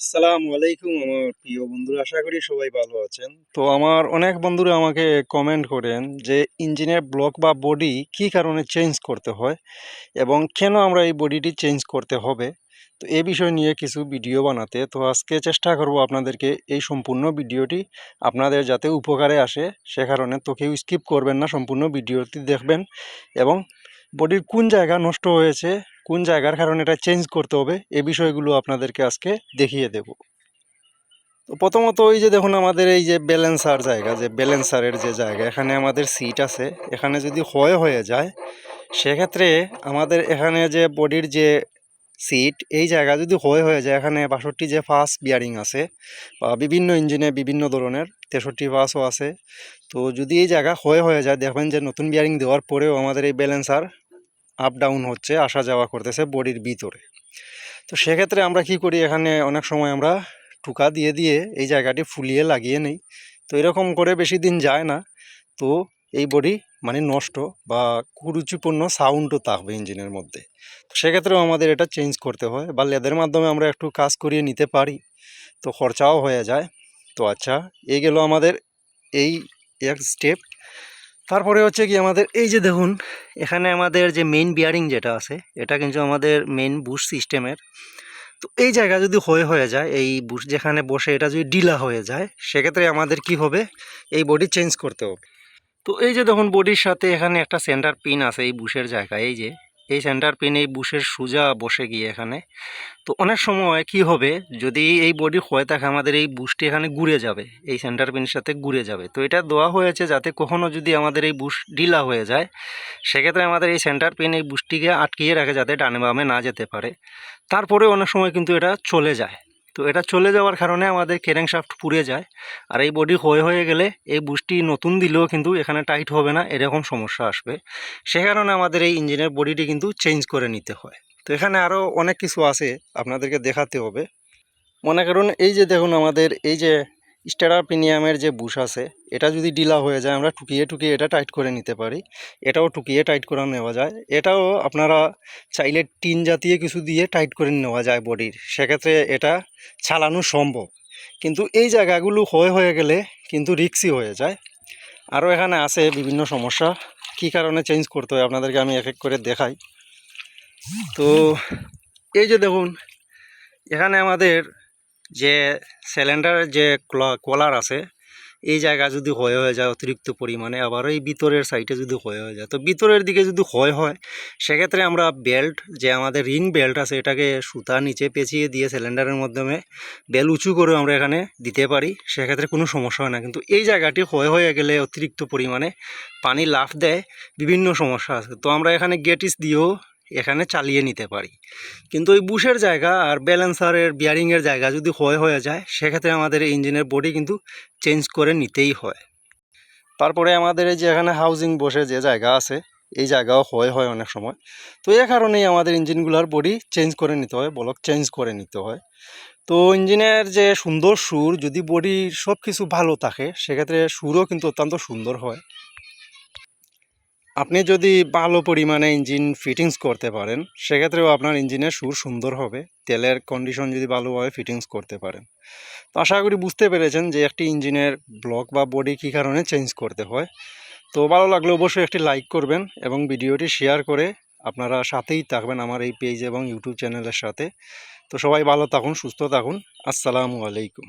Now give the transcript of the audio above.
আসসালামু আলাইকুম আমার প্রিয় বন্ধুরা, আশা করি সবাই ভালো আছেন। তো আমার অনেক বন্ধুরা আমাকে কমেন্ট করেন যে ইঞ্জিনের ব্লক বা বডি কি কারণে চেঞ্জ করতে হয় এবং কেন আমরা এই বডিটি চেঞ্জ করতে হবে? তো এই বিষয় নিয়ে কিছু ভিডিও বানাতে। তো আজকে চেষ্টা করব আপনাদেরকে এই সম্পূর্ণ ভিডিওটি আপনাদের যাতে উপকারে আসে, সে কারণে তো কেউ স্কিপ করবেন না, সম্পূর্ণ ভিডিওটি দেখবেন এবং বডির কোন জায়গা নষ্ট হয়েছে কোন জায়গার কারণে এটা চেঞ্জ করতে হবে এই বিষয়গুলো আপনাদেরকে আজকে দেখিয়ে দেব। তো প্রথমত ওই যে দেখুন আমাদের এই যে ব্যালেন্সার জায়গা, যে ব্যালেন্সারের যে জায়গা, এখানে আমাদের সিট আছে। এখানে যদি ক্ষয় হয়ে যায়, সেক্ষেত্রে আমাদের এখানে যে বডির যে সিট এই জায়গা যদি হয়ে হয়ে যায়, এখানে বাষট্টি যে ফার্স্ট বিয়ারিং আছে, বা বিভিন্ন ইঞ্জিনে বিভিন্ন ধরনের তেষট্টি ফার্স্টও আছে। তো যদি এই জায়গা হয়ে হয়ে যায়, দেখবেন যে নতুন বিয়ারিং দেওয়ার পরেও আমাদের এই ব্যালেন্সার আপ ডাউন হচ্ছে, আসা যাওয়া করতেছে বডির ভিতরে। তো সেক্ষেত্রে আমরা কি করি, এখানে অনেক সময় আমরা টুকা দিয়ে দিয়ে এই জায়গাটি ফুলিয়ে লাগিয়ে নেই। তো এরকম করে বেশি দিন যায় না। তো এই বডি মানে নষ্ট বা কুরুচিপূর্ণ সাউন্ডও থাকবে ইঞ্জিনের মধ্যে। তো সেক্ষেত্রেও আমাদের এটা চেঞ্জ করতে হয় বা লেদের মাধ্যমে আমরা একটু কাজ করিয়ে নিতে পারি। তো খরচাও হয়ে যায়। তো আচ্ছা এই গেল আমাদের এই এক স্টেপ তারপরে হচ্ছে কি আমাদের, এই যে দেখুন, এখানে আমাদের যে মেইন বিয়ারিং যেটা আছে, এটা কিন্তু আমাদের মেইন বুশ সিস্টেমের তো এই জায়গা যদি হয়ে হয়ে যায়, এই বুশ যেখানে বসে এটা যদি ডিলা হয়ে যায়, সেক্ষেত্রে আমাদের কি হবে? এই বডি চেঞ্জ করতে হবে। তো এই যে দেখুন বডির সাথে এখানে একটা সেন্টার পিন আছে এই বুশের জায়গায়, এই যে। এই সেন্টার পিন এই বুশের সোজা বসে গিয়ে এখানে। তো অনেক সময় কি হবে, যদি এই বডি হয়ে থাকে, আমাদের এই বুশটি এখানে ঘুরে যাবে, এই সেন্টার পিনের সাথে ঘুরে যাবে। তো এটা দেওয়া হয়েছে যাতে কখনও যদি আমাদের এই বুশ ঢিলা হয়ে যায়, সেক্ষেত্রে আমাদের এই সেন্টার পিন এই বুশটিকে আটকিয়ে রাখে যাতে ডানে বামে না যেতে পারে। তারপরে অনেক সময় কিন্তু এটা চলে যায়। তো এটা চলে যাওয়ার কারণে আমাদের কেরেং শাফট পুড়ে যায়। আর এই বডি হয়ে হয়ে গেলে এই বুশটি নতুন দিলেও কিন্তু এখানে টাইট হবে না, এরকম সমস্যা আসবে। সে কারণে আমাদের এই ইঞ্জিনের বডিটি কিন্তু চেঞ্জ করে নিতে হয়। তো এখানে আরও অনেক কিছু আছে আপনাদেরকে দেখাতে হবে। মনে করুন এই যে দেখুন আমাদের এই যে স্টারার প্রিমিয়ামের যে বুশ আছে, এটা যদি ডিলা হয়ে যায়, আমরা টুকিয়ে টুকিয়ে এটা টাইট করে নিতে পারি। এটাও টুকিয়ে টাইট করে নেওয়া যায়। এটাও আপনারা চাইলে টিন জাতীয় কিছু দিয়ে টাইট করে নেওয়া যায় বডির। সেক্ষেত্রে এটা চালানো সম্ভব। কিন্তু এই জায়গাগুলো হয়ে হয়ে গেলে কিন্তু রিক্সি হয়ে যায়। আরও এখানে আছে বিভিন্ন সমস্যা। কি কারণে চেঞ্জ করতে হয় আপনাদেরকে আমি এক এক করে দেখাই। তো এই যে দেখুন, এখানে আমাদের যে সিলিন্ডারের যে কলার আছে, এই জায়গা যদি ক্ষয় হয়ে যায় অতিরিক্ত পরিমাণে, আবার এই ভিতরের সাইডে যদি ক্ষয় হয়ে যায়, তো ভিতরের দিকে যদি ক্ষয় হয়, সেক্ষেত্রে আমরা বেল্ট যে আমাদের রিং বেল্ট আছে, এটাকে সুতা নিচে পেঁচিয়ে দিয়ে সিলিন্ডারের মাধ্যমে বেল উঁচু করে আমরা এখানে দিতে পারি, সেক্ষেত্রে কোনো সমস্যা হয় না। কিন্তু এই জায়গাটি ক্ষয় হয়ে গেলে অতিরিক্ত পরিমাণে পানি লাফ দেয়, বিভিন্ন সমস্যা আছে। তো আমরা এখানে গেটিস দিয়েও এখানে চালিয়ে নিতে পারি। কিন্তু ওই বুশের জায়গা আর ব্যালেন্সারের বিয়ারিংয়ের জায়গা যদি ক্ষয় হয়ে যায়, সেক্ষেত্রে আমাদের ইঞ্জিনের বডি কিন্তু চেঞ্জ করে নিতেই হয়। তারপরে আমাদের এই যে এখানে হাউজিং বসে যে জায়গা আছে, এই জায়গাও ক্ষয় হয় অনেক সময়। তো এ কারণেই আমাদের ইঞ্জিনগুলোর বডি চেঞ্জ করে নিতে হয় ব্লক চেঞ্জ করে নিতে হয়। তো ইঞ্জিনের যে সুন্দর সুর, যদি বডির সব কিছু ভালো থাকে, সেক্ষেত্রে সুরও কিন্তু অত্যন্ত সুন্দর হয়। আপনি যদি ভালো পরিমাণে ইঞ্জিন ফিটিংস করতে পারেন, সেক্ষেত্রেও আপনার ইঞ্জিনের সুর সুন্দর হবে, তেলের কন্ডিশন যদি ভালোভাবে ফিটিংস করতে পারেন। তো আশা করি বুঝতে পেরেছেন যে একটি ইঞ্জিনের ব্লক বা বডি কী কারণে চেঞ্জ করতে হয়। তো ভালো লাগলে অবশ্যই একটি লাইক করবেন এবং ভিডিওটি শেয়ার করে আপনারা সাথেই থাকবেন আমার এই পেজ এবং ইউটিউব চ্যানেলের সাথে। তো সবাই ভালো থাকুন, সুস্থ থাকুন। আসসালামু আলাইকুম।